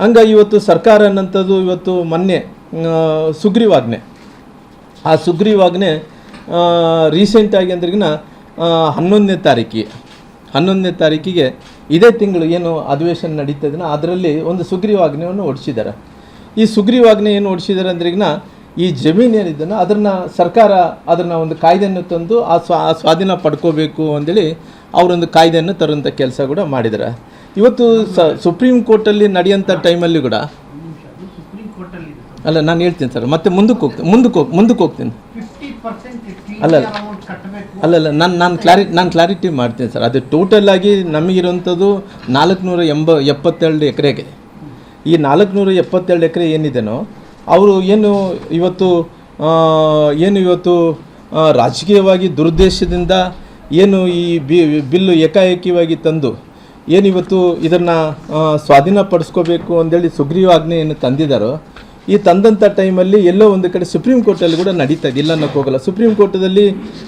ಹಂಗಾಗಿ ಇವತ್ತು ಸರ್ಕಾರ ಅನ್ನಂಥದ್ದು ಇವತ್ತು ಮೊನ್ನೆ ಸುಗ್ರೀವಾಜ್ಞೆ. ಆ ಸುಗ್ರೀವಾಜ್ಞೆ ರೀಸೆಂಟಾಗಿ ಅಂದ್ರಿಗಿನ ಹನ್ನೊಂದನೇ ತಾರೀಕಿಗೆ ಹನ್ನೊಂದನೇ ತಾರೀಕಿಗೆ ಇದೇ ತಿಂಗಳು ಏನು ಅಧಿವೇಶನ ನಡೀತದನ ಅದರಲ್ಲಿ ಒಂದು ಸುಗ್ರೀವಾಜ್ಞೆಯನ್ನು ಹೊಡಿಸಿದ್ದಾರೆ. ಈ ಸುಗ್ರೀವಾಜ್ಞೆ ಏನು ಹೊಡಿಸಿದ್ದಾರೆ ಅಂದ್ರಿಗಿನ, ಈ ಜಮೀನು ಏನಿದೆನ ಅದನ್ನು ಸರ್ಕಾರ ಅದನ್ನು ಒಂದು ಕಾಯ್ದೆಯನ್ನು ತಂದು ಆ ಸ್ವಾಧೀನ ಪಡ್ಕೋಬೇಕು ಅಂದೇಳಿ ಅವರೊಂದು ಕಾಯ್ದೆಯನ್ನು ತರುವಂಥ ಕೆಲಸ ಕೂಡ ಮಾಡಿದ್ದಾರೆ. ಇವತ್ತು ಸುಪ್ರೀಂ ಕೋರ್ಟಲ್ಲಿ ನಡೆಯೋಂಥ ಟೈಮಲ್ಲಿ ಕೂಡ ಅಲ್ಲ, ನಾನು ಹೇಳ್ತೀನಿ ಸರ್, ಮತ್ತೆ ಮುಂದಕ್ಕೆ ಹೋಗ್ತೀನಿ ಮುಂದಕ್ಕೆ ಹೋಗಿ, ಮುಂದಕ್ಕೆ ಹೋಗ್ತೀನಿ ಅಲ್ಲ ಅಲ್ಲ. ಅಲ್ಲಲ್ಲ ನಾನು ನಾನು ಕ್ಲಾರಿ, ನಾನು ಕ್ಲಾರಿಟಿ ಮಾಡ್ತೀನಿ ಸರ್, ಅದು ಟೋಟಲ್ ಆಗಿ ನಮಗಿರುವಂಥದ್ದು ನಾಲ್ಕುನೂರ ಎಂಬ, ಎಪ್ಪತ್ತೆರಡು ಎಕರೆಗೆ ಈ ನಾಲ್ಕುನೂರ ಎಪ್ಪತ್ತೆರಡು ಎಕರೆ ಏನಿದೆನೋ, ಅವರು ಏನು ಇವತ್ತು ಏನು ಇವತ್ತು ರಾಜಕೀಯವಾಗಿ ದುರುದ್ದೇಶದಿಂದ ಏನು ಈ ಬಿ, ಬಿಲ್ಲು ಏಕಾಏಕಿವಾಗಿ ತಂದು ಏನು ಇವತ್ತು ಇದನ್ನು ಸ್ವಾಧೀನ ಪಡಿಸ್ಕೋಬೇಕು ಅಂತೇಳಿ ಸುಗ್ರೀವಾಜ್ಞೆ ಏನು ತಂದಿದ್ದಾರೋ ಈ ತಂದಂಥ ಟೈಮಲ್ಲಿ ಎಲ್ಲೋ ಒಂದು ಕಡೆ ಸುಪ್ರೀಂ ಕೋರ್ಟಲ್ಲಿ ಕೂಡ ನಡೀತಾ ಇದೆ ಇಲ್ಲ ಅನ್ನೋಕ್ಕೆ ಹೋಗಲ್ಲ. ಸುಪ್ರೀಂ ಕೋರ್ಟದಲ್ಲಿ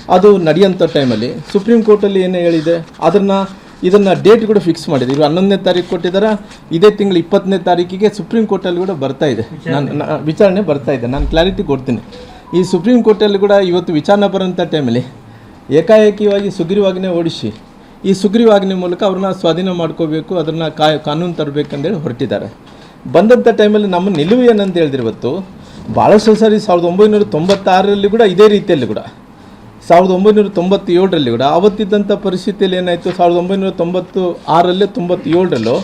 ಅದು ನಡೆಯೋಂಥ ಟೈಮಲ್ಲಿ ಸುಪ್ರೀಂ ಕೋರ್ಟಲ್ಲಿ ಏನು ಹೇಳಿದೆ ಅದನ್ನು ಇದನ್ನು ಡೇಟ್ ಕೂಡ ಫಿಕ್ಸ್ ಮಾಡಿದೆ. ಇವರು ಹನ್ನೊಂದನೇ ತಾರೀಕು ಕೊಟ್ಟಿದ್ದಾರೆ ಇದೇ ತಿಂಗಳು ಇಪ್ಪತ್ತನೇ ತಾರೀಕಿಗೆ ಸುಪ್ರೀಂ ಕೋರ್ಟಲ್ಲಿ ಕೂಡ ಬರ್ತಾ ಇದೆ. ನಾನು ನ- ವಿಚಾರಣೆ ಬರ್ತಾ ಇದೆ. ನಾನು ಕ್ಲಾರಿಟಿ ಕೊಡ್ತೀನಿ. ಈ ಸುಪ್ರೀಂ ಕೋರ್ಟಲ್ಲಿ ಕೂಡ ಇವತ್ತು ವಿಚಾರಣೆ ಬರೋಂಥ ಟೈಮಲ್ಲಿ ಏಕಾಏಕಿಯಾಗಿ ಸುಗ್ರೀವಾಜ್ಞೆ ಓಡಿಸಿ ಈ ಸುಗ್ರೀವಾಜ್ಞೆ ಮೂಲಕ ಅವ್ರನ್ನ ಸ್ವಾಧೀನ ಮಾಡ್ಕೋಬೇಕು, ಅದನ್ನು ಕಾ ಕಾನೂನು ತರಬೇಕಂದೇಳಿ ಹೊರಟಿದ್ದಾರೆ. ಬಂದಂಥ ಟೈಮಲ್ಲಿ ನಮ್ಮ ನಿಲುವು ಏನಂತ ಹೇಳಿದ್ರೆ ಇವತ್ತು ಭಾಳಷ್ಟು ಸಾರಿ ಸಾವಿರದ ಒಂಬೈನೂರ ತೊಂಬತ್ತಾರರಲ್ಲಿ ಕೂಡ ಇದೇ ರೀತಿಯಲ್ಲಿ ಕೂಡ, ಸಾವಿರದ ಒಂಬೈನೂರ ತೊಂಬತ್ತೇಳರಲ್ಲಿ ಕೂಡ ಅವತ್ತಿದ್ದಂಥ ಪರಿಸ್ಥಿತಿಯಲ್ಲಿ ಏನಾಯಿತು, ಸಾವಿರದ ಒಂಬೈನೂರ ತೊಂಬತ್ತು ಆರಲ್ಲೇ ತೊಂಬತ್ತೇಳರಲ್ಲೂ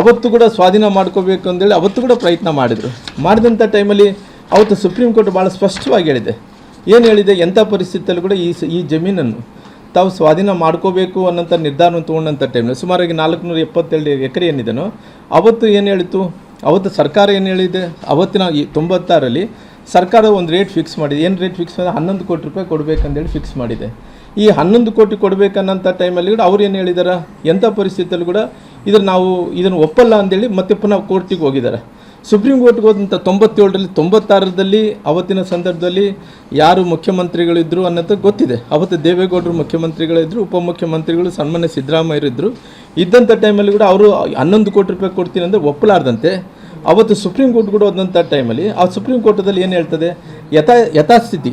ಅವತ್ತು ಕೂಡ ಸ್ವಾಧೀನ ಮಾಡ್ಕೋಬೇಕು ಅಂತೇಳಿ ಅವತ್ತು ಕೂಡ ಪ್ರಯತ್ನ ಮಾಡಿದರು. ಮಾಡಿದಂಥ ಟೈಮಲ್ಲಿ ಅವತ್ತು ಸುಪ್ರೀಂ ಕೋರ್ಟ್ ಭಾಳ ಸ್ಪಷ್ಟವಾಗಿ ಹೇಳಿದೆ. ಏನು ಹೇಳಿದೆ? ಎಂಥ ಪರಿಸ್ಥಿತಿಯಲ್ಲಿ ಕೂಡ ಈ ಈ ಜಮೀನನ್ನು ತಾವು ಸ್ವಾಧೀನ ಮಾಡ್ಕೋಬೇಕು ಅನ್ನೋಂಥ ನಿರ್ಧಾರವನ್ನು ತೊಗೊಂಡಂಥ ಟೈಮ್ನಲ್ಲಿ ಸುಮಾರಾಗಿ ನಾಲ್ಕುನೂರ ಎಪ್ಪತ್ತೆರಡು ಎಕರೆ ಏನಿದೆನೋ, ಅವತ್ತು ಏನು ಹೇಳಿತು ಅವತ್ತು ಸರ್ಕಾರ ಏನು ಹೇಳಿದೆ? ಅವತ್ತಿನ ತೊಂಬತ್ತಾರಲ್ಲಿ ಸರ್ಕಾರ ಒಂದು ರೇಟ್ ಫಿಕ್ಸ್ ಮಾಡಿದೆ. ಏನು ರೇಟ್ ಫಿಕ್ಸ್ ಮಾಡಿದೆ? ಹನ್ನೊಂದು ಕೋಟಿ ರೂಪಾಯಿ ಕೊಡಬೇಕಂತೇಳಿ ಫಿಕ್ಸ್ ಮಾಡಿದೆ. ಈ ಹನ್ನೊಂದು ಕೋಟಿ ಕೊಡಬೇಕನ್ನೋಂಥ ಟೈಮಲ್ಲಿ ಕೂಡ ಅವ್ರು ಏನು ಹೇಳಿದಾರೆ? ಎಂಥ ಪರಿಸ್ಥಿತಿಯಲ್ಲಿ ಕೂಡ ಇದನ್ನು ನಾವು ಇದನ್ನು ಒಪ್ಪಲ್ಲ ಅಂತೇಳಿ ಮತ್ತೆ ಪುನಃ ಕೋರ್ಟಿಗೆ ಹೋಗಿದ್ದಾರೆ ಸುಪ್ರೀಂ ಕೋರ್ಟ್ಗೆ ಹೋದಂಥ ತೊಂಬತ್ತೇಳರಲ್ಲಿ, ತೊಂಬತ್ತಾರರಲ್ಲಿ, ಅವತ್ತಿನ ಸಂದರ್ಭದಲ್ಲಿ ಯಾರು ಮುಖ್ಯಮಂತ್ರಿಗಳಿದ್ದರು ಅನ್ನೋದು ಗೊತ್ತಿದೆ. ಅವತ್ತು ದೇವೇಗೌಡರು ಮುಖ್ಯಮಂತ್ರಿಗಳಿದ್ದರು ಉಪಮುಖ್ಯಮಂತ್ರಿಗಳು, ಸನ್ಮಾನ್ಯ ಸಿದ್ದರಾಮಯ್ಯರಿದ್ದರು ಇದ್ದಂಥ ಟೈಮಲ್ಲಿ ಕೂಡ ಅವರು ಹನ್ನೊಂದು ಕೋಟಿ ರೂಪಾಯಿ ಕೊಡ್ತೀನಿ ಅಂದರೆ ಒಪ್ಪಲಾರ್ದಂತೆ. ಅವತ್ತು ಸುಪ್ರೀಂ ಕೋರ್ಟ್ ಕೂಡ ಹೋದಂಥ ಟೈಮಲ್ಲಿ ಆ ಸುಪ್ರೀಂ ಕೋರ್ಟದಲ್ಲಿ ಏನು ಹೇಳ್ತದೆ? ಯಥಾ, ಯಥಾಸ್ಥಿತಿ.